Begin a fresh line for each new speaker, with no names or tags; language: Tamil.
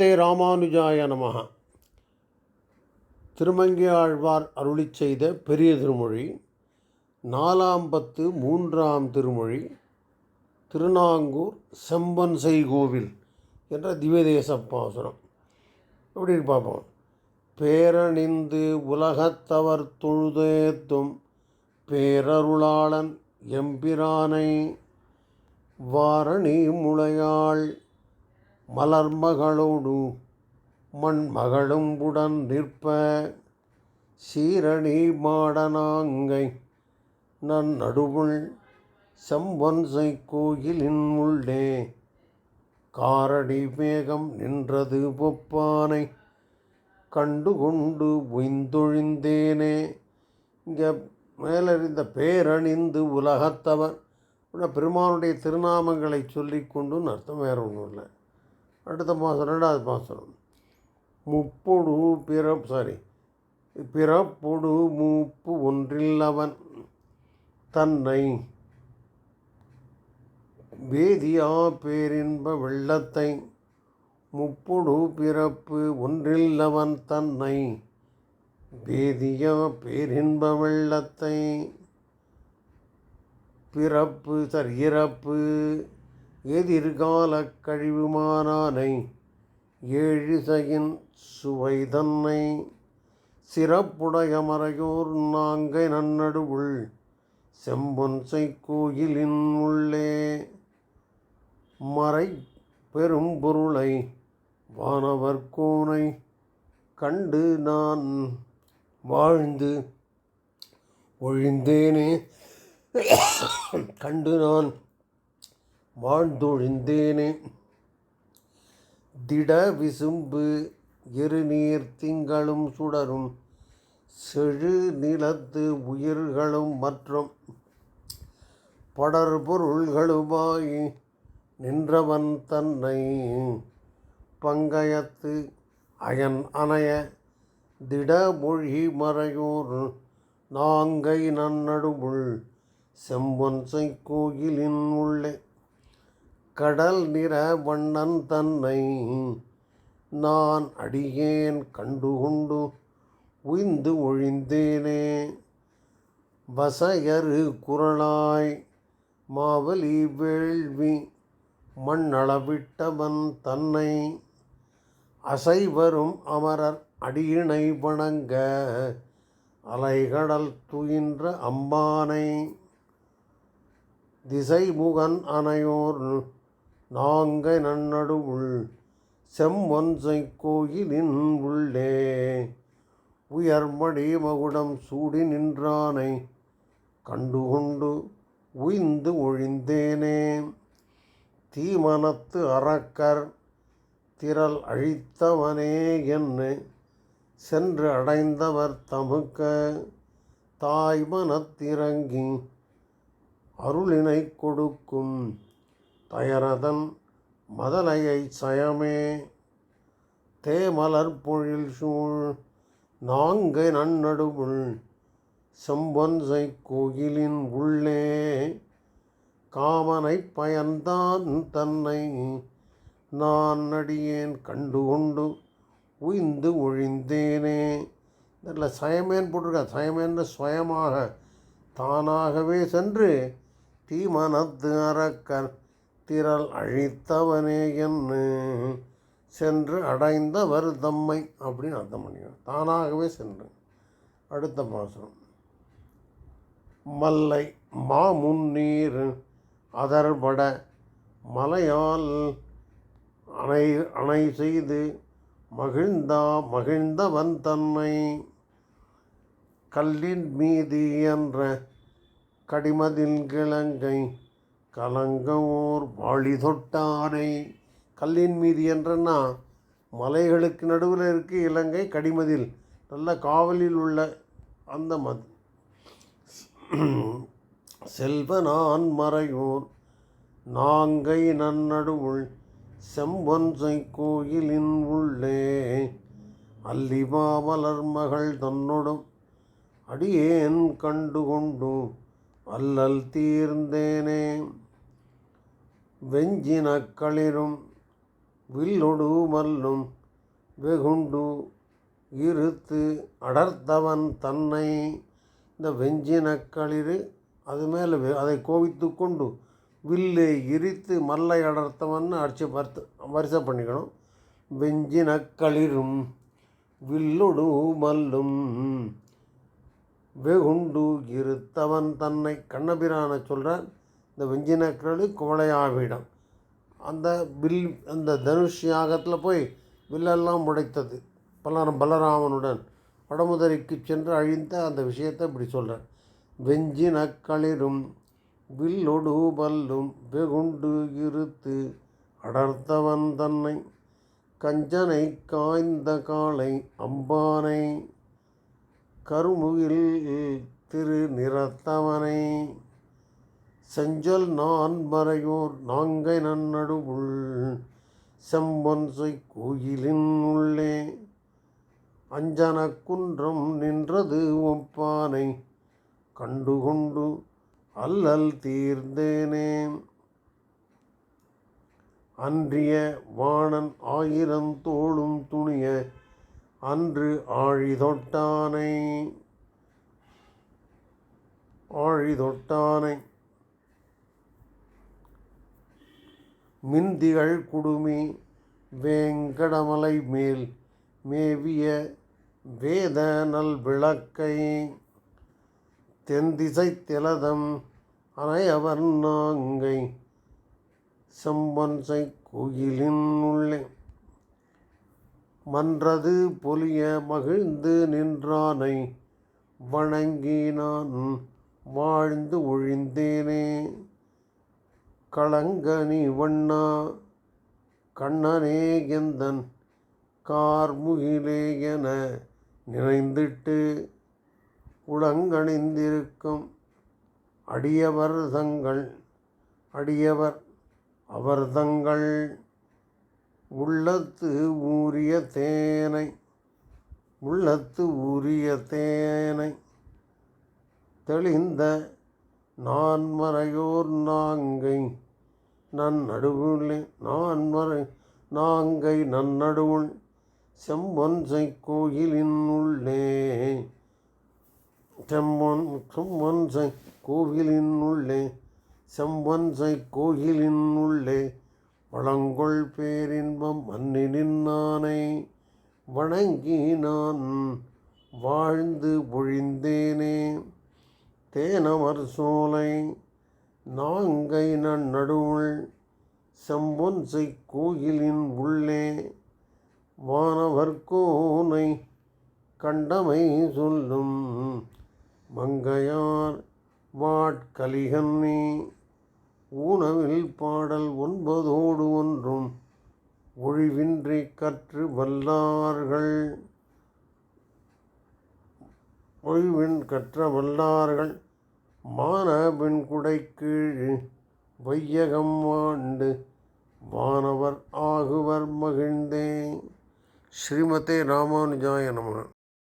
நமஸ்தே ராமானுஜாய நமஹ. திருமங்கையாழ்வார் அருளி செய்த பெரிய திருமொழி நாலாம் பத்து மூன்றாம் திருமொழி திருநாங்கூர் செம்பன் செய்கோவில் என்ற திவ்யதேச பாசுரம் எப்படி பார்ப்போம். பேரணிந்து உலகத்தவர் தொழுதேத்தும் பேரருளாளன் எம்பிரானை வாரணி முளையாள் மலர்மகளோடு மண்மகளும் உடன் நிற்ப சீரணி மாடனாங்கை நன்னடுவுள் செம்பொன்சை கோயிலின் உள்ளே. காரடி மேகம் நின்றது பொப்பானை கண்டு கொண்டு உய்ந்தொழிந்தேனே. இங்கே மேலறிந்த பேரணிந்து உலகத்தவர். பெருமானுடைய திருநாமங்களை சொல்லிக்கொண்டுன்னு அர்த்தம் வேறு ஒன்றும் இல்லை. அடுத்த மாதம் ரெண்டாவது மாதம். முப்பொடு பிறப்பு சாரி பிறப்பொடு மூப்பு ஒன்றில் அவன் தன்னை வேதியா பேரின்ப வெள்ளத்தை முப்பொடு பிறப்பு ஒன்றில் அவன் தன்னை வேதியா பேரின்ப வெள்ளத்தை பிறப்பு சரி இறப்பு எதிர்கால கழிவுமானானை ஏழிசையின் சுவை தன்னை சிறப்புடைய மறையோர் நாங்கை நன்னடுவுள் செம்பொன்சை கோயிலின் உள்ளே மறை பெரும் பொருளை வானவர் கோனை கண்டு நான் வாழ்ந்து ஒழிந்தேனே. கண்டு நான் வாழ்ந்தொழிந்தேனே திட விசும்பு எருநீர் திங்களும் சுடரும். செழு நிலத்து உயிர்களும் மற்றும். படர்பொருள்களுமாய் நின்றவன் தன்னை. பங்கயத்து அயன் அணைய திடமொழி மறையோர். நாங்கை நன்னடுவுள் செம்பொன்சை கோயிலின் உள்ளே. கடல் நிற வண்ணன் தன்னை நான் அடியேன் கண்டுகொண்டு உய்ந்து ஒழிந்தேனே. வசையரு குரலாய் மாவலி வேள்வி மண்ணளவிட்டவன் தன்னை அசைவரும் அமரர் அடியினை வணங்க அலைகடல் துயின்ற அம்பானை திசைமுகன் அனையோர் நாங்கை நன்னடுவுள் செம்மொன்சை கோயிலின் உள்ளே. உயர்மடி மகுடம் சூடி நின்றானை கண்டுகொண்டு உய்ந்து ஒழிந்தேனே. தீமனத்து அறக்கர் திரள் அழித்தவனே என்று சென்று அடைந்தவர் தமுக்க தாய்மனத்திறங்கி அருளினை கொடுக்கும் தயரதன் மதலையை சயமே தேமலர் பொழில் சூழ் நாங்கை நன்னடுவுள் செம்பொன்சை கோயிலின் உள்ளே காமனை பயன்தான் தன்னை நான் அடியேன் கண்டுகொண்டு உய்ந்து ஒழிந்தேனே. இதில் சயமேன் போட்டிருக்கா? சயமேன்னு சுயமாக தானாகவே சென்று தீமனத்து அரக்கர் திரள் அழித்தவனே என்று சென்று அடைந்தவர் தம்மை அப்படின்னு அர்த்தம் பண்ணிக்கணும். தானாகவே சென்று. அடுத்த மாதம் மல்லை மாமுன்னீர் அதர்பட மலையால் அணை அணை செய்து மகிழ்ந்தா மகிழ்ந்தவன் தன்னை கல்லின் மீதி என்ற கடிமதில் கிழங்கை கலங்கவோர் வாழி தொட்டானை கல்லின் மீது என்றன்னா மலைகளுக்கு நடுவில் இருக்கு இலங்கை கடிமதில். நல்ல காவலில் உள்ள அந்த மத் செல்வனான் மறையூர் நாங்கை நன்னடுவுள் செம்பொன்சை கோயிலின் உள்ளே. அல்லிமா மலர் மகள் தன்னொடும் அடியேன் கண்டுகொண்டு அல்லல் தீர்ந்தேனே. வெஞ்சின களிரும் வில்லொடு மல்லும் வெகுண்டு இருத்து அடர்த்தவன் தன்னை. இந்த வெஞ்சினக்களிறு அது மேலே அதை கோவித்து கொண்டு வில்லை இரித்து மல்லை அடர்த்தவன் அடிச்சு பர்த்து வரிசை பண்ணிக்கணும். வெஞ்சினக்களிரும் வில்லொடு மல்லும் வெகுண்டு இருத்தவன் தன்னை கண்ணபிரான சொல்கிறார் இந்த வெஞ்சினக்களி குவளையாவிடம் அந்த வில் அந்த தனுஷ் யாகத்தில் போய் வில்லெல்லாம் உடைத்தது. பலரம் பலராமனுடன் வடமுதரிக்கு சென்று அழிந்த அந்த விஷயத்தை இப்படி சொல்கிறார் வெஞ்சினக்களிரும் வில்லொடு பல்லும் வெகுண்டு இருத்து அடர்த்தவன் தன்னை கஞ்சனை காய்ந்த காளை அம்பானை கருமுகில் திரு நிறத்தவனை செஞ்சொல் நான் மறையோர் நாங்கை நன்னடுவுள் செம்பொன்சை கோயிலின் உள்ளே. அஞ்சன குன்றம் நின்றது ஒப்பானை கண்டுகொண்டு அல்லல் தீர்ந்தேனே. அன்றிய வாணன் ஆயிரம் தோளும் துணிய அன்று ஆழிதொட்டானை. ஆழிதொட்டானை. மிந்திகள் மின்திகள் குடுமி வேங்கடமலை மேல் மேவிய வேத நல் விளக்கை. தென்திசை திலதம் அனையவர் நாங்கை செம்பன்சை கோயிலின் உள்ளே. மன்றது பொலிய மகிழ்ந்து நின்றானை வணங்கி நான் வாழ்ந்து ஒழிந்தேனே. களங்கனி வண்ணா கண்ணனே எந்தன் கார்முகிலே என நினைந்திட்டு உளங்கணிந்திருக்கும் அடியவர் தங்கள் அடியவர் அவர் தங்கள் உள்ளத்து ஊறிய தேனை உள்ளத்து ஊறிய தேனை தெளிந்த நான் மறையோர் நாங்கை நன்னடுவுள்ளே நான் மறை நாங்கை நன்னடுவுள் செம்பொன்சை கோயிலின் உள்ளே. செம்பொன் செம்பொன்சை கோவிலின் உள்ளே செம்பொன்சை கோயிலின் உள்ளே. வளங்கொள் பேரின்பம் மன்னி வணங்கி நான் வாழ்ந்து பொழிந்தேனே தேனமர் சோலை நாங்கை நன்னடுவுள் செம்பொன்சை கோயிலின் உள்ளே. வானவர் கோனை கண்டமை சொல்லும் மங்கையார் வாட்கலிகன்னி ஊனவில் பாடல் ஒன்பதோடு ஒன்றும் ஒழிவின்றி கற்று வல்லார்கள். ஒழிவின் கற்ற வல்லார்கள் மானவின் குடைக்கீழ் வையகம் ஆண்டு வானவர் ஆகுவர் மகிழ்ந்தே. ஸ்ரீமதே ராமானுஜாய நம